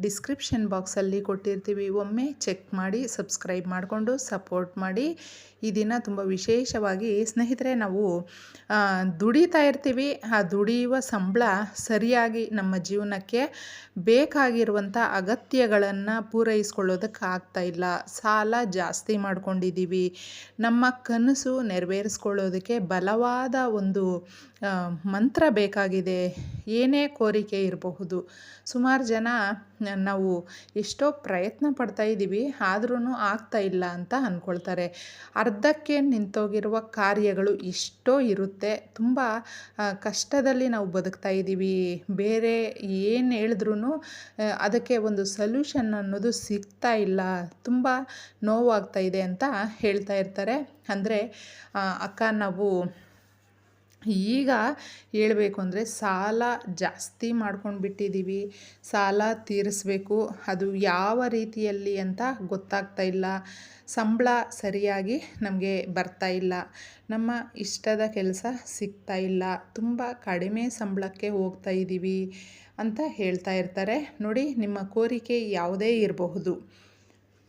Description ಬಾಕ್ಸಲ್ಲಿ ಕೊಟ್ಟಿರ್ತೀವಿ. ಒಮ್ಮೆ ಚೆಕ್ ಮಾಡಿ ಸಬ್ಸ್ಕ್ರೈಬ್ ಮಾಡಿಕೊಂಡು ಸಪೋರ್ಟ್ ಮಾಡಿ. ಈ ದಿನ ತುಂಬ ವಿಶೇಷವಾಗಿ ಸ್ನೇಹಿತರೆ, ನಾವು ದುಡಿತಾ ಇರ್ತೀವಿ. ಆ, ದುಡಿಯುವ ಸಂಬಳ ಸರಿಯಾಗಿ ನಮ್ಮ ಜೀವನಕ್ಕೆ ಬೇಕಾಗಿರುವಂಥ ಅಗತ್ಯಗಳನ್ನು ಪೂರೈಸ್ಕೊಳ್ಳೋದಕ್ಕೆ ಆಗ್ತಾ ಇಲ್ಲ. ಸಾಲ ಜಾಸ್ತಿ ಮಾಡ್ಕೊಂಡಿದ್ದೀವಿ ನಮ್ಮ ಕನಸು ನೆರವೇರಿಸ್ಕೊಳ್ಳೋದಕ್ಕೆ ಬಲವಾದ ಒಂದು ಮಂತ್ರ ಬೇಕಾಗಿದೆ. ಏನೇ ಕೋರಿಕೆ ಇರಬಹುದು. ಸುಮಾರು ಜನ ನಾವು ಎಷ್ಟೋ ಪ್ರಯತ್ನ ಪಡ್ತಾ ಇದ್ದೀವಿ ಆದ್ರೂ ಆಗ್ತಾ ಇಲ್ಲ ಅಂತ ಅಂದ್ಕೊಳ್ತಾರೆ ಅರ್ಧಕ್ಕೆ ನಿಂತೋಗಿರುವ ಕಾರ್ಯಗಳು ಎಷ್ಟೋ ಇರುತ್ತೆ. ತುಂಬ ಕಷ್ಟದಲ್ಲಿ ನಾವು ಬದುಕ್ತಾ ಇದ್ದೀವಿ. ಬೇರೆ ಏನು ಹೇಳಿದ್ರೂ ಅದಕ್ಕೆ ಒಂದು ಸೊಲ್ಯೂಷನ್ ಅನ್ನೋದು ಸಿಗ್ತಾ ಇಲ್ಲ. ತುಂಬ ನೋವಾಗ್ತಾ ಇದೆ ಅಂತ ಹೇಳ್ತಾ ಇರ್ತಾರೆ. ಅಂದರೆ ಅಕ್ಕ ನಾವು ಈಗ ಹೇಳಬೇಕು ಅಂದರೆ ಸಾಲ ಜಾಸ್ತಿ ಮಾಡ್ಕೊಂಡು ಬಿಟ್ಟಿದ್ದೀವಿ ಸಾಲ ತೀರಿಸ್ಬೇಕು. ಅದು ಯಾವ ರೀತಿಯಲ್ಲಿ ಅಂತ ಗೊತ್ತಾಗ್ತಾ ಇಲ್ಲ. ಸಂಬಳ ಸರಿಯಾಗಿ ನಮಗೆ ಬರ್ತಾ ಇಲ್ಲ. ನಮ್ಮ ಇಷ್ಟದ ಕೆಲಸ ಸಿಗ್ತಾ ಇಲ್ಲ. ತುಂಬ ಕಡಿಮೆ ಸಂಬಳಕ್ಕೆ ಹೋಗ್ತಾ ಇದ್ದೀವಿ ಅಂತ ಹೇಳ್ತಾ ಇರ್ತಾರೆ. ನೋಡಿ, ನಿಮ್ಮ ಕೋರಿಕೆ ಯಾವುದೇ ಇರಬಹುದು.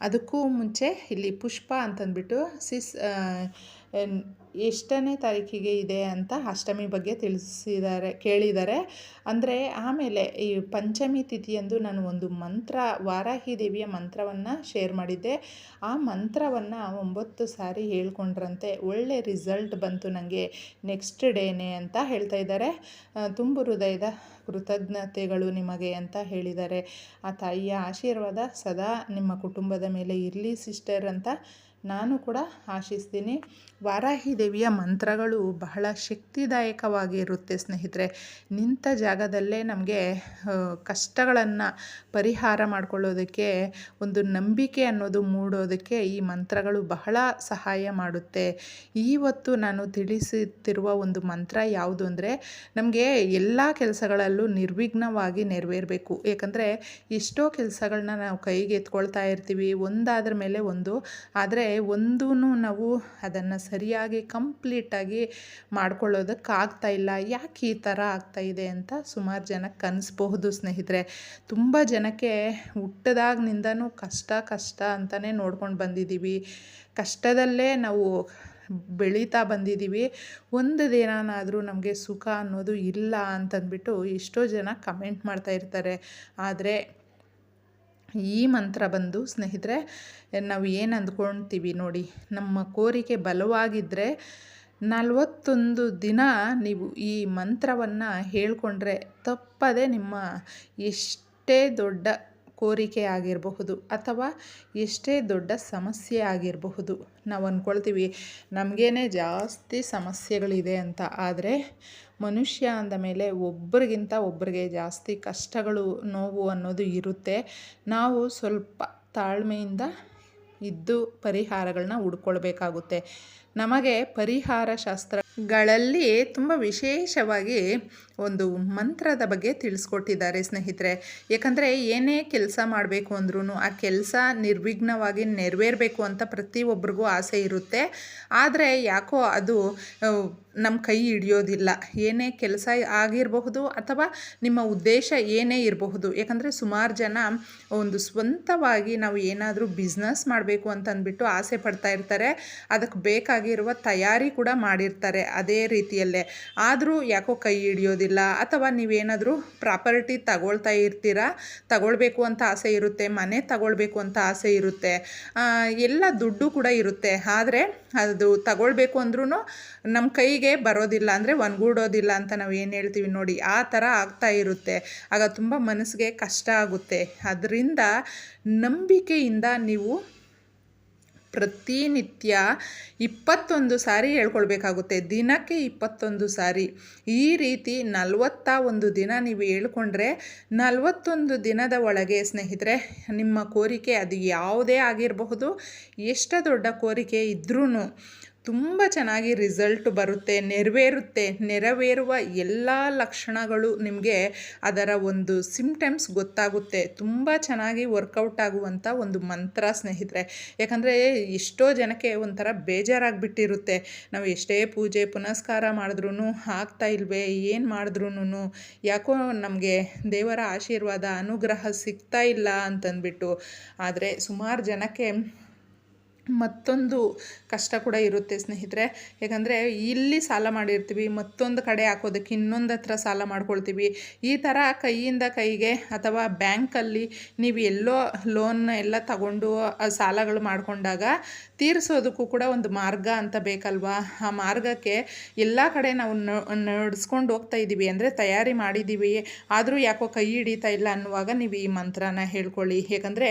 ಅದಕ್ಕೂ ಮುಂಚೆ ಇಲ್ಲಿ ಪುಷ್ಪ ಅಂತಂದ್ಬಿಟ್ಟು ಸಿಸ್ ಎಷ್ಟನೇ ತಾರೀಕಿಗೆ ಇದೆ ಅಂತ ಅಷ್ಟಮಿ ಬಗ್ಗೆ ತಿಳಿಸಿದ್ದಾರೆ ಕೇಳಿದ್ದಾರೆ ಅಂದರೆ ಆಮೇಲೆ ಈ ಪಂಚಮಿ ತಿಥಿಯಂದು ನಾನು ಒಂದು ಮಂತ್ರ, ವಾರಾಹಿ ದೇವಿಯ ಮಂತ್ರವನ್ನು ಶೇರ್ ಮಾಡಿದ್ದೆ. ಆ ಮಂತ್ರವನ್ನು ಒಂಬತ್ತು ಸಾರಿ ಹೇಳ್ಕೊಂಡ್ರಂತೆ. ಒಳ್ಳೆ ರಿಸಲ್ಟ್ ಬಂತು ನನಗೆ ನೆಕ್ಸ್ಟ್ ಡೇನೇ ಅಂತ ಹೇಳ್ತಾ ಇದ್ದಾರೆ. ತುಂಬ ಹೃದಯದ ಕೃತಜ್ಞತೆಗಳು ನಿಮಗೆ ಅಂತ ಹೇಳಿದ್ದಾರೆ. ಆ ತಾಯಿಯ ಆಶೀರ್ವಾದ ಸದಾ ನಿಮ್ಮ ಕುಟುಂಬದ ಮೇಲೆ ಇರಲಿ ಸಿಸ್ಟರ್ ಅಂತ ನಾನು ಕೂಡ ಆಶಿಸ್ತೀನಿ. ವಾರಾಹಿ ದೇವಿಯ ಮಂತ್ರಗಳು ಬಹಳ ಶಕ್ತಿದಾಯಕವಾಗಿ ಇರುತ್ತೆ ಸ್ನೇಹಿತರೆ. ನಿಂತ ಜಾಗದಲ್ಲೇ ನಮಗೆ ಕಷ್ಟಗಳನ್ನು ಪರಿಹಾರ ಮಾಡಿಕೊಳ್ಳೋದಕ್ಕೆ, ಒಂದು ನಂಬಿಕೆ ಅನ್ನೋದು ಮೂಡೋದಕ್ಕೆ ಈ ಮಂತ್ರಗಳು ಬಹಳ ಸಹಾಯ ಮಾಡುತ್ತೆ. ಇವತ್ತು ನಾನು ತಿಳಿಸುತ್ತಿರುವ ಒಂದು ಮಂತ್ರ ಯಾವುದು ಅಂದರೆ, ನಮಗೆ ಎಲ್ಲ ಕೆಲಸಗಳಲ್ಲೂ ನಿರ್ವಿಘ್ನವಾಗಿ ನೆರವೇರಬೇಕು. ಏಕೆಂದರೆ, ಎಷ್ಟೋ ಕೆಲಸಗಳನ್ನ ನಾವು ಕೈಗೆ ಎತ್ಕೊಳ್ತಾ ಇರ್ತೀವಿ. ಒಂದಾದ್ರ ಮೇಲೆ ಒಂದು. ಆದರೆ ಒಂದೂ ನಾವು ಅದನ್ನು ಸರಿಯಾಗಿ ಕಂಪ್ಲೀಟಾಗಿ ಮಾಡ್ಕೊಳ್ಳೋದಕ್ಕಾಗ್ತಾ ಇಲ್ಲ. ಯಾಕೆ ಈ ಥರ ಆಗ್ತಾ ಇದೆ ಅಂತ ಸುಮಾರು ಜನಕ್ಕೆ ಅನಿಸ್ಬಹುದು ಸ್ನೇಹಿತರೆ. ತುಂಬ ಜನಕ್ಕೆ ಹುಟ್ಟದಾಗಿನಿಂದನೂ ಕಷ್ಟ ಕಷ್ಟ ಅಂತಲೇ ನೋಡ್ಕೊಂಡು ಬಂದಿದ್ದೀವಿ. ಕಷ್ಟದಲ್ಲೇ ನಾವು ಬೆಳೀತಾ ಬಂದಿದ್ದೀವಿ. ಒಂದು ದಿನನಾದರೂ ನಮಗೆ ಸುಖ ಅನ್ನೋದು ಇಲ್ಲ ಅಂತಂದ್ಬಿಟ್ಟು ಎಷ್ಟೋ ಜನ ಕಮೆಂಟ್ ಮಾಡ್ತಾ ಇರ್ತಾರೆ. ಆದರೆ ಈ ಮಂತ್ರ ಬಂದು, ಸ್ನೇಹಿತರೆ, ನಾವು ಏನು ಅಂದ್ಕೊಳ್ತೀವಿ ನೋಡಿ, ನಮ್ಮ ಕೋರಿಕೆ ಬಲವಾಗಿದ್ದರೆ ನಲವತ್ತೊಂದು ದಿನ ನೀವು ಈ ಮಂತ್ರವನ್ನು ಹೇಳ್ಕೊಂಡ್ರೆ ತಪ್ಪದೆ ನಿಮ್ಮ ಎಷ್ಟೇ ದೊಡ್ಡ ಕೋರಿಕೆ ಆಗಿರಬಹುದು ಅಥವಾ ಎಷ್ಟೇ ದೊಡ್ಡ ಸಮಸ್ಯೆ ಆಗಿರಬಹುದು. ನಾವು ಅಂದ್ಕೊಳ್ತೀವಿ ನಮಗೇನೆ ಜಾಸ್ತಿ ಸಮಸ್ಯೆಗಳಿದೆ ಅಂತ. ಆದರೆ ಮನುಷ್ಯ ಅಂದ ಮೇಲೆ ಒಬ್ಬರಿಗಿಂತ ಒಬ್ಬರಿಗೆ ಜಾಸ್ತಿ ಕಷ್ಟಗಳು, ನೋವು ಅನ್ನೋದು ಇರುತ್ತೆ. ನಾವು ಸ್ವಲ್ಪ ತಾಳ್ಮೆಯಿಂದ ಇದ್ದು ಪರಿಹಾರಗಳನ್ನ ಹುಡ್ಕೊಳ್ಬೇಕಾಗುತ್ತೆ. ನಮಗೆ ಪರಿಹಾರ ಶಾಸ್ತ್ರಗಳಲ್ಲಿ ತುಂಬ ವಿಶೇಷವಾಗಿ ಒಂದು ಮಂತ್ರದ ಬಗ್ಗೆ ತಿಳಿಸ್ಕೊಟ್ಟಿದ್ದಾರೆ ಸ್ನೇಹಿತರೆ. ಯಾಕಂದರೆ ಏನೇ ಕೆಲಸ ಮಾಡಬೇಕು ಅಂದ್ರೂ ಆ ಕೆಲಸ ನಿರ್ವಿಘ್ನವಾಗಿ ನೆರವೇರಬೇಕು ಅಂತ ಪ್ರತಿಯೊಬ್ಬರಿಗೂ ಆಸೆ ಇರುತ್ತೆ. ಆದರೆ ಯಾಕೋ ಅದು ನಮ್ಮ ಕೈ ಹಿಡಿಯೋದಿಲ್ಲ. ಏನೇ ಕೆಲಸ ಆಗಿರಬಹುದು ಅಥವಾ ನಿಮ್ಮ ಉದ್ದೇಶ ಏನೇ ಇರಬಹುದು. ಯಾಕಂದರೆ ಸುಮಾರು ಜನ ಒಂದು ಸ್ವಂತವಾಗಿ ನಾವು ಏನಾದರೂ ಬಿಸ್ನೆಸ್ ಮಾಡಬೇಕು ಅಂತ ಅಂದ್ಬಿಟ್ಟು ಆಸೆ ಪಡ್ತಾ ಇರ್ತಾರೆ. ಅದಕ್ಕೆ ಬೇಕಾಗಿರುವ ತಯಾರಿ ಕೂಡ ಮಾಡಿರ್ತಾರೆ ಅದೇ ರೀತಿಯಲ್ಲೇ. ಆದರೂ ಯಾಕೋ ಕೈ ಹಿಡಿಯೋದಿಲ್ಲ. ಅಥವಾ ನೀವೇನಾದರೂ ಪ್ರಾಪರ್ಟಿ ತಗೊಳ್ತಾ ಇರ್ತೀರಾ? ತಗೊಳ್ಬೇಕು ಅಂತ ಆಸೆ ಇರುತ್ತೆ, ಮನೆ ತಗೊಳ್ಬೇಕು ಅಂತ ಆಸೆ ಇರುತ್ತೆ. ಎಲ್ಲ ದುಡ್ಡು ಕೂಡ ಇರುತ್ತೆ. ಆದರೆ ಅದು ತಗೊಳ್ಬೇಕು ಅಂದ್ರೂ ನಮ್ಮ ಕೈಗೆ ಬರೋದಿಲ್ಲ ಅಂದರೆ ಒನ್ಗೂಡೋದಿಲ್ಲ ಅಂತ ನಾವು ಏನು ಹೇಳ್ತೀವಿ ನೋಡಿ. ಆ ಥರ ಆಗ್ತಾ ಇರುತ್ತೆ. ಆಗ ತುಂಬ ಮನಸ್ಸಿಗೆ ಕಷ್ಟ ಆಗುತ್ತೆ. ಅದರಿಂದ ನಂಬಿಕೆಯಿಂದ ನೀವು ಪ್ರತಿನಿತ್ಯ ಇಪ್ಪತ್ತೊಂದು ಸಾರಿ ಹೇಳ್ಕೊಳ್ಬೇಕಾಗುತ್ತೆ. ದಿನಕ್ಕೆ ಇಪ್ಪತ್ತೊಂದು ಸಾರಿ. ಈ ರೀತಿ ನಲವತ್ತ ಒಂದು ದಿನ ನೀವು ಹೇಳ್ಕೊಂಡ್ರೆ ನಲವತ್ತೊಂದು ದಿನದ ಒಳಗೆ ಸ್ನೇಹಿತರೆ, ನಿಮ್ಮ ಕೋರಿಕೆ ಅದು ಯಾವುದೇ ಆಗಿರಬಹುದು. ಎಷ್ಟು ದೊಡ್ಡ ಕೋರಿಕೆ ಇದ್ರೂ ತುಂಬ ಚೆನ್ನಾಗಿ ರಿಸಲ್ಟ್ ಬರುತ್ತೆ, ನೆರವೇರುತ್ತೆ, ನೆರವೇರುವ ಎಲ್ಲ ಲಕ್ಷಣಗಳು ನಿಮಗೆ ಅದರ ಒಂದು ಸಿಮ್ಟಮ್ಸ್ ಗೊತ್ತಾಗುತ್ತೆ. ತುಂಬ ಚೆನ್ನಾಗಿ ವರ್ಕೌಟ್ ಆಗುವಂಥ ಒಂದು ಮಂತ್ರ ಸ್ನೇಹಿತರೆ. ಯಾಕಂದರೆ ಎಷ್ಟೋ ಜನಕ್ಕೆ ಒಂಥರ ಬೇಜಾರಾಗಿಬಿಟ್ಟಿರುತ್ತೆ. ನಾವು ಎಷ್ಟೇ ಪೂಜೆ ಪುನಸ್ಕಾರ ಮಾಡಿದ್ರೂ ಆಗ್ತಾ ಇಲ್ವೇ, ಏನು ಮಾಡಿದ್ರೂ ಯಾಕೋ ನಮಗೆ ದೇವರ ಆಶೀರ್ವಾದ, ಅನುಗ್ರಹ ಸಿಗ್ತಾ ಇಲ್ಲ ಅಂತಂದ್ಬಿಟ್ಟು. ಆದರೆ ಸುಮಾರು ಜನಕ್ಕೆ ಮತ್ತೊಂದು ಕಷ್ಟ ಕೂಡ ಇರುತ್ತೆ ಸ್ನೇಹಿತರೆ. ಯಾಕಂದರೆ ಇಲ್ಲಿ ಸಾಲ ಮಾಡಿರ್ತೀವಿ, ಮತ್ತೊಂದು ಕಡೆ ಹಾಕೋದಕ್ಕೆ ಇನ್ನೊಂದು ಹತ್ರ ಸಾಲ ಮಾಡ್ಕೊಳ್ತೀವಿ. ಈ ಥರ ಕೈಯಿಂದ ಕೈಗೆ ಅಥವಾ ಬ್ಯಾಂಕಲ್ಲಿ ನೀವು ಎಲ್ಲೋ ಲೋನ್ ಎಲ್ಲ ತಗೊಂಡು ಸಾಲಗಳು ಮಾಡಿಕೊಂಡಾಗ ತೀರಿಸೋದಕ್ಕೂ ಕೂಡ ಒಂದು ಮಾರ್ಗ ಅಂತ ಬೇಕಲ್ವಾ? ಆ ಮಾರ್ಗಕ್ಕೆ ಎಲ್ಲ ಕಡೆ ನಾವು ನಡೆಸ್ಕೊಂಡು ಹೋಗ್ತಾ ಇದ್ದೀವಿ ಅಂದರೆ ತಯಾರಿ ಮಾಡಿದ್ದೀವಿ ಆದರೂ ಯಾಕೋ ಕೈ ಹಿಡಿತಾ ಇಲ್ಲ ಅನ್ನುವಾಗ ನೀವು ಈ ಮಂತ್ರನ ಹೇಳ್ಕೊಳ್ಳಿ. ಯಾಕಂದರೆ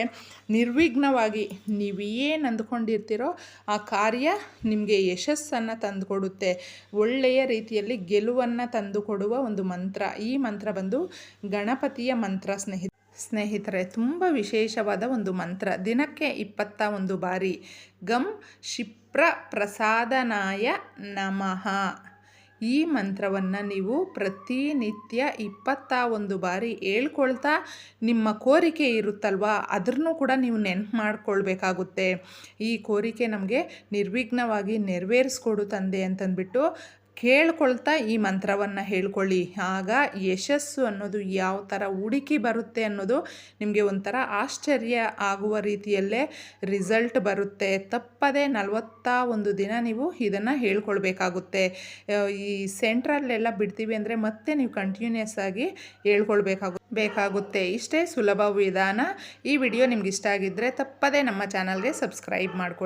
ನಿರ್ವಿಘ್ನವಾಗಿ ನೀವು ಏನು ಅಂದ್ಕೊಂಡಿರ್ತೀರೋ ಆ ಕಾರ್ಯ ನಿಮಗೆ ಯಶಸ್ಸನ್ನು ತಂದುಕೊಡುತ್ತೆ. ಒಳ್ಳೆಯ ರೀತಿಯಲ್ಲಿ ಗೆಲುವನ್ನು ತಂದುಕೊಡುವ ಒಂದು ಮಂತ್ರ. ಈ ಮಂತ್ರ ಬಂದು ಗಣಪತಿಯ ಮಂತ್ರ ಸ್ನೇಹಿತ ಸ್ನೇಹಿತರೆ, ತುಂಬ ವಿಶೇಷವಾದ ಒಂದು ಮಂತ್ರ. ದಿನಕ್ಕೆ ಇಪ್ಪತ್ತ ಒಂದು ಬಾರಿ. ಗಂ ಶಿಪ್ರ ಪ್ರಸಾದನಾಯ ನಮಃ. ಈ ಮಂತ್ರವನ್ನು ನೀವು ಪ್ರತಿನಿತ್ಯ ಇಪ್ಪತ್ತ ಒಂದು ಬಾರಿ ಹೇಳ್ಕೊಳ್ತಾ ನಿಮ್ಮ ಕೋರಿಕೆ ಇರುತ್ತಲ್ವ? ಅದನ್ನು ಕೂಡ ನೀವು ನೆನಪು ಮಾಡಿಕೊಳ್ಬೇಕಾಗುತ್ತೆ. ಈ ಕೋರಿಕೆ ನಮಗೆ ನಿರ್ವಿಘ್ನವಾಗಿ ನೆರವೇರಿಸ್ಕೊಡು ತಂದೆ ಅಂತಂದ್ಬಿಟ್ಟು ಕೇಳ್ಕೊಳ್ತಾ ಈ ಮಂತ್ರವನ್ನು ಹೇಳ್ಕೊಳ್ಳಿ. ಆಗ ಯಶಸ್ಸು ಅನ್ನೋದು ಯಾವ ಥರ ಹುಡುಕಿ ಬರುತ್ತೆ ಅನ್ನೋದು ನಿಮಗೆ ಒಂಥರ ಆಶ್ಚರ್ಯ ಆಗುವ ರೀತಿಯಲ್ಲೇ ರಿಸಲ್ಟ್ ಬರುತ್ತೆ. ತಪ್ಪದೆ ನಲವತ್ತ ಒಂದು ದಿನ ನೀವು ಇದನ್ನು ಹೇಳ್ಕೊಳ್ಬೇಕಾಗುತ್ತೆ. ಈ ಸೆಂಟ್ರಲ್ಲೆಲ್ಲ ಬಿಡ್ತೀವಿ ಅಂದರೆ ಮತ್ತೆ ನೀವು ಕಂಟಿನ್ಯೂಸ್ ಆಗಿ ಹೇಳ್ಕೊಳ್ಬೇಕಾಗುತ್ತೆ ಬೇಕಾಗುತ್ತೆ. ಇಷ್ಟೇ ಸುಲಭ ವಿಧಾನ. ಈ ವಿಡಿಯೋ ನಿಮ್ಗೆ ಇಷ್ಟ ಆಗಿದ್ದರೆ ತಪ್ಪದೇ ನಮ್ಮ ಚಾನಲ್ಗೆ ಸಬ್ಸ್ಕ್ರೈಬ್ ಮಾಡ್ಕೊಳ್ಳಿ